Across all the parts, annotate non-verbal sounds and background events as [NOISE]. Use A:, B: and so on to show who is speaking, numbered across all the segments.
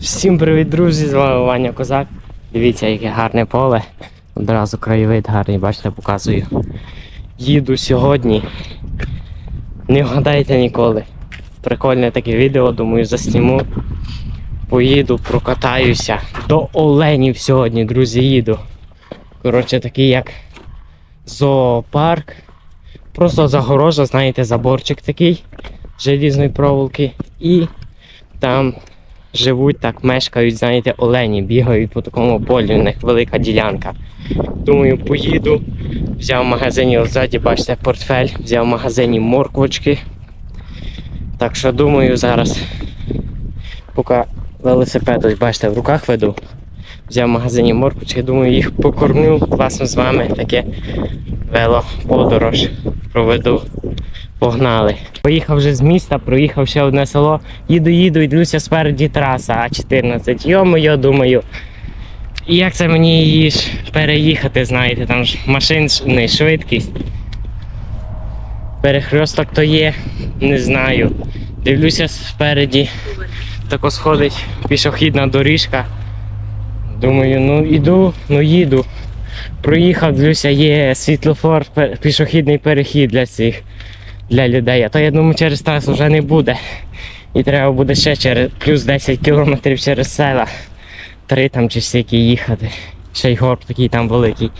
A: Всім привіт, друзі! З вами Ваня Козак. Дивіться, яке гарне поле. Одразу краєвид гарний, бачите, показую. Їду сьогодні. Не вгадайте ніколи. Прикольне таке відео, думаю, засніму. Поїду, прокатаюся. До Оленів сьогодні, друзі, їду. Коротше, такий як зоопарк. Просто загорожа, знаєте, заборчик такий желізної проволоки. І там живуть так, мешкають, знаєте, олені, бігають по такому полі, у них велика ділянка. Думаю, поїду. Взяв в магазині ззаді, бачите, портфель, взяв в магазині морквочки. Так що думаю, зараз, поки велосипед, ось бачите, в руках веду. Взяв в магазині морквочки, думаю, їх покормлю класно з вами таке велоподорож проведу. Погнали. Поїхав вже з міста, проїхав ще одне село. Їду, їду, йдуся спереді траса А14. Йо-моє, думаю. І як це мені її ж переїхати, знаєте, там ж машин не швидкість. Перехресток то є, не знаю. Дивлюся спереді, тако сходить пішохідна доріжка. Думаю, ну іду, ну їду. Проїхав, дивлюся, є світлофор, пішохідний перехід для цих для людей. А то я думаю, через трасу вже не буде. І треба буде ще через плюс 10 кілометрів через села. Три там чи стільки їхати. Ще й горб такий там великий.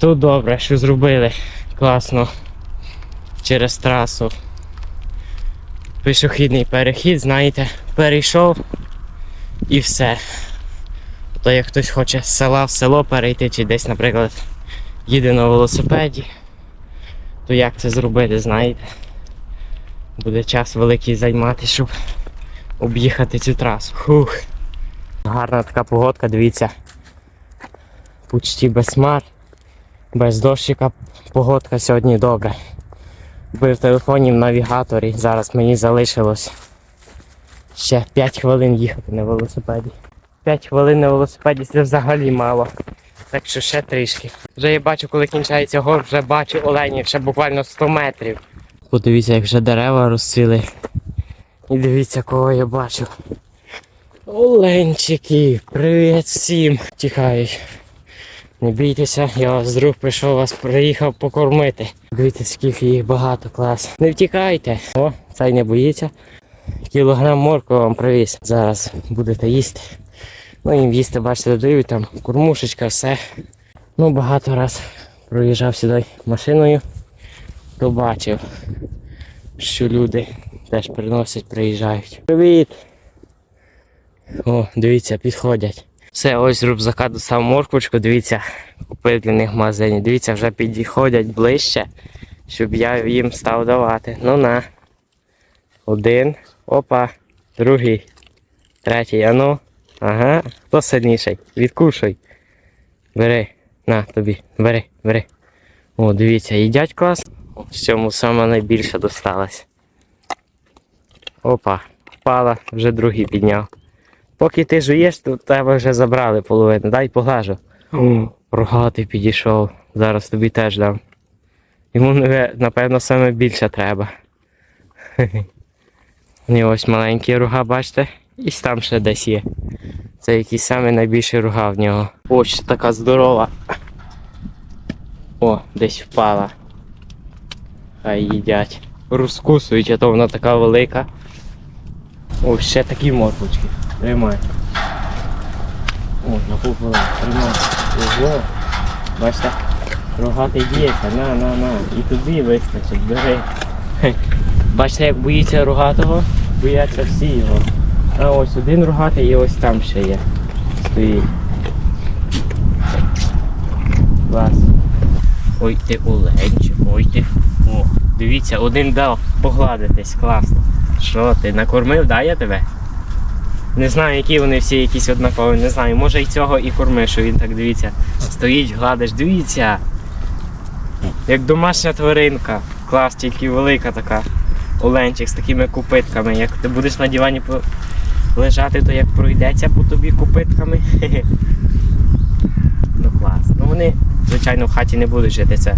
A: Тут добре, що зробили. Класно. Через трасу. Пішохідний перехід, знаєте, перейшов і все. То як хтось хоче з села в село перейти, чи десь, наприклад, їде на велосипеді, то як це зробити, знаєте? Буде час великий займати, щоб об'їхати цю трасу. Фух. Гарна така погодка, дивіться. Почти без хмар, без дощика погодка сьогодні добре. Був в телефоні в навігаторі, зараз мені залишилось ще 5 хвилин їхати на велосипеді. 5 хвилин на велосипеді це взагалі мало. Так що ще трішки. Вже я бачу, коли кінчається гор, вже бачу оленів, ще буквально 100 метрів. Подивіться, як вже дерева розцвіли. І дивіться, кого я бачу. Оленчики, привіт всім! Тікають. Не бійтеся, я вас друг прийшов вас приїхав покормити. Дивіться, скільки їх багато, клас. Не втікайте. О, цей не боїться. Кілограм моркви вам привіз. Зараз будете їсти. Ну їм їсти, бачите, додають там кормушечка, все. Ну багато раз проїжджав сюди машиною, то бачив, що люди теж приносять, приїжджають. Привіт! О, дивіться, підходять. Все, ось рюкзака достав морквочку, дивіться, купив для них в магазині. Дивіться, вже підходять ближче, щоб я їм став давати. Ну на. Один. Опа. Другий. Третій. Ану. Ага. Хто сильніший? Відкушуй. Бери. На тобі. Бери, бери. О, дивіться, їдять клас. В цьому саме найбільше досталось. Опа. Впала, вже другий підняв. Поки ти жуєш, то тебе вже забрали половину. Дай поглажу. О, рогатий підійшов. Зараз тобі теж дам. Йому, напевно, саме більше треба. [LAUGHS] І ось маленький руга, бачите? І там ще десь є. Це якийсь самий найбільший руга в нього. Ось така здорова. О, десь впала. Хай їдять. Розкусують, а то вона така велика. О, ще такі морквочки. Тримай. О, на половину. Тримай. Ого. Бачите? Рогатий діється. На, на, на. І тобі вистачить. Бери. Бачите, як боїться рогатого, бояться всі його. А ось один рогатий і ось там ще є. Стоїть. Клас. Ой ти оленчик, ой ти. О, дивіться, один дав погладитись, класно. Що ти, накормив, да, я тебе? Не знаю, які вони всі якісь однакові, не знаю. Може і цього і корми, що він так дивіться. Стоїть, гладиш, дивіться. Як домашня тваринка. Клас, тільки велика така. Оленчик з такими купитками. Як ти будеш на дивані лежати, то як пройдеться по тобі купитками. [LAUGHS] Ну клас. Ну вони, звичайно, в хаті не будуть жити. Це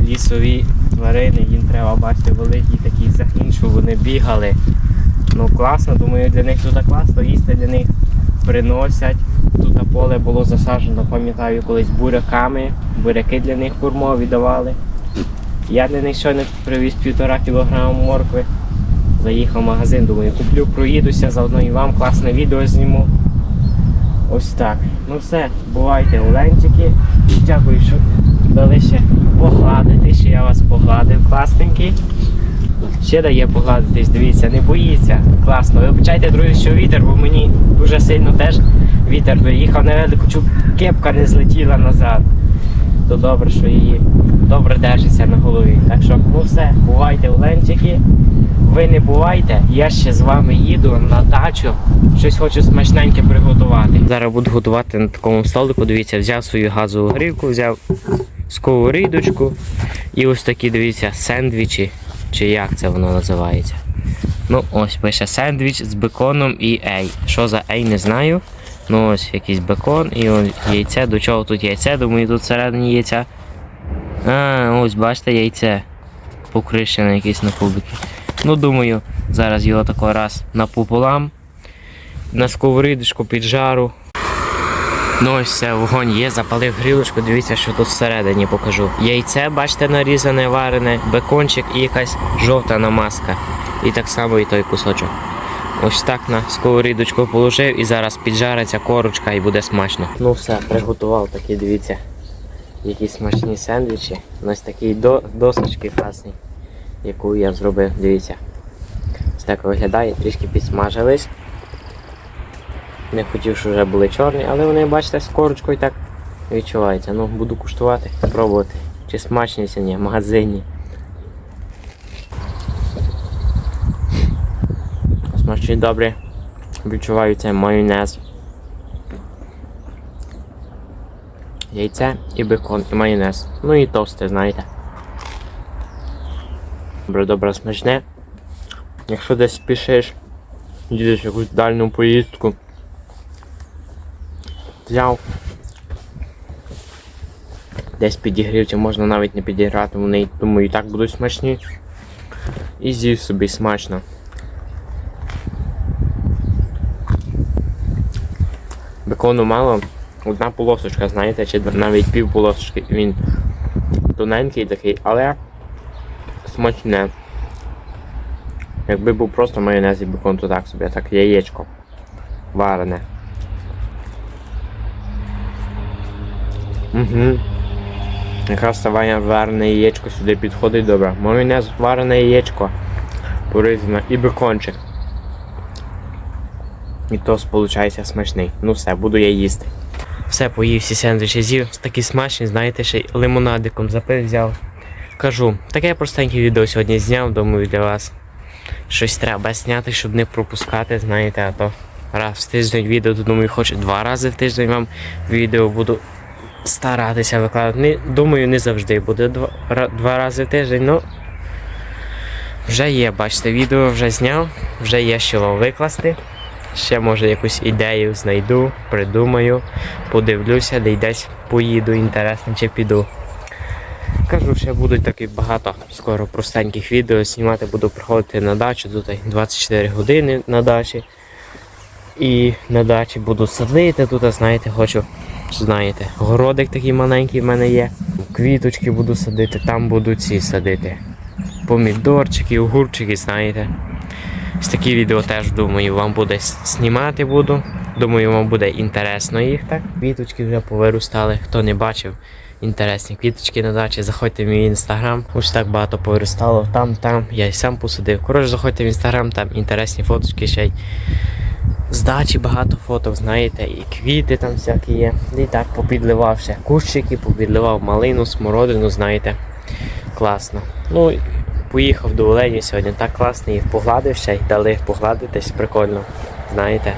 A: лісові тварини, їм треба бачити великі такі загін, щоб вони бігали. Ну класно, думаю, для них тут класно, їсти для них приносять. Тут поле було засаджено, пам'ятаю, колись буряками, буряки для них курмові давали. Я для них щойно привіз півтора кілограма моркви. Заїхав в магазин, думаю, куплю, проїдуся, заодно і вам класне відео зніму. Ось так. Ну все, бувайте, оленчики. Дякую, що дали ще погладити, що я вас погладив, класненький. Ще дає погладитись, дивіться, не боїться. Класно. Вибачайте, друзі, що вітер, бо мені дуже сильно теж вітер доїхав невелику, щоб кепка не злетіла назад. То добре, що її добре держиться на голові. Так що, ну все, бувайте, оленчики. Ви не бувайте, я ще з вами їду на дачу. Щось хочу смачненьке приготувати. Зараз буду готувати на такому столику. Дивіться, взяв свою газову грілку, взяв сковорідочку і ось такі, дивіться, сендвічі. Чи як це воно називається? Ну, ось пише сендвіч з беконом і ей. Що за ей, не знаю. Ну ось якийсь бекон і ось яйце. До чого тут яйце? Думаю, тут всередині яйця. А, ось бачите яйце. Покришене якесь на кубики. Ну, думаю, зараз його тако раз напополам. На сковорідочку під жару. Ну ось все, вогонь є, запалив грілочку, дивіться, що тут всередині покажу. Яйце, бачите, нарізане, варене, бекончик і якась жовта намазка. І так само і той кусочок. Ось так на сковорідочку положив і зараз піджариться корочка і буде смачно. Ну все, приготував такі, дивіться, які смачні сендвічі. Ось такий до, досочки класний, яку я зробив, дивіться. Ось так виглядає, трішки підсмажились. Не хотів, щоб вже були чорні, але вони, бачите, з корочкою так відчуваються. Ну, буду куштувати, пробувати. Чи смачні чи в магазині. Смачні добре. Відчуваю майонез. Яйце і бекон, і майонез. Ну і тости, знаєте. Добре, смачне. Якщо десь спішиш, їдеш якусь дальню поїздку взяв. Десь підігрів, чи можна навіть не підіграти, вони думаю і так будуть смачні. І з'їв собі смачно. Бекону мало, одна полосочка, знаєте, чи навіть пів полосочки. Він тоненький такий, але смачне. Якби був просто майонез і бекон, то так собі, так яєчко варене. Угу. Якраз це варене яєчко сюди підходить добре. Майонез варене яєчко порізано і бекончик. І то виходить смачний. Ну все, буду я їсти. Все, поїв всі сендвічі з'їв, такі смачні, знаєте, ще й лимонадиком запив взяв. Кажу, таке простеньке відео сьогодні зняв, думаю, для вас. Щось треба зняти, щоб не пропускати, знаєте, а то раз в тиждень відео, то думаю, хоч два рази в тиждень вам відео буду старатися викладати. Не, думаю, не завжди буде два, два рази в тиждень, ну вже є, бачите, відео вже зняв, вже є що вам викласти. Ще може якусь ідею знайду, придумаю, подивлюся, де десь поїду інтересно чи піду. Кажу, ще будуть такі багато скоро простеньких відео знімати, буду приходити на дачу, тут 24 години на дачі. І на дачі буду садити, тут, знаєте, хочу, знаєте, городик такий маленький в мене є. Квіточки буду садити, там буду ці садити. Помідорчики, огурчики, знаєте. Ось такі відео теж думаю, вам буде знімати буду. Думаю, вам буде інтересно їх так. Квіточки вже повиростали. Хто не бачив, інтересні квіточки на дачі, заходьте в мій інстаграм. Ось так багато повиростало. Там, там, я й сам посадив. Коротше, заходьте в інстаграм, там інтересні фоточки ще й. З дачі багато фоток, знаєте, і квіти там всякі є. І так попідливав ще кущики, попідливав малину, смородину, знаєте. Класно. Ну, поїхав до Олені сьогодні, так класно їх погладив ще й дали погладитись, прикольно, знаєте.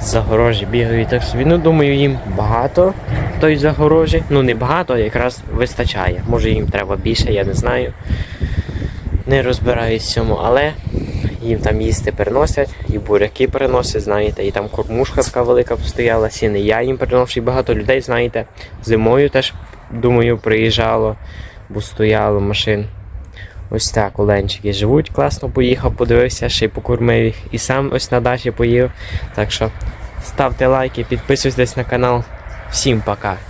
A: Загорожі бігають так собі. Ну, думаю, їм багато той загорожі. Ну не багато, а якраз вистачає. Може їм треба більше, я не знаю. Не розбираюсь в цьому, але їм там їсти приносять, і буряки приносять, знаєте, і там кормушка така велика постояла, сіни. Я їм приношу і багато людей, знаєте. Зимою теж, думаю, приїжджало, бо стояло машин. Ось так оленчики живуть, класно поїхав, подивився, ще й покормив їх. І сам ось на дачі поїв. Так що ставте лайки, підписуйтесь на канал. Всім пока!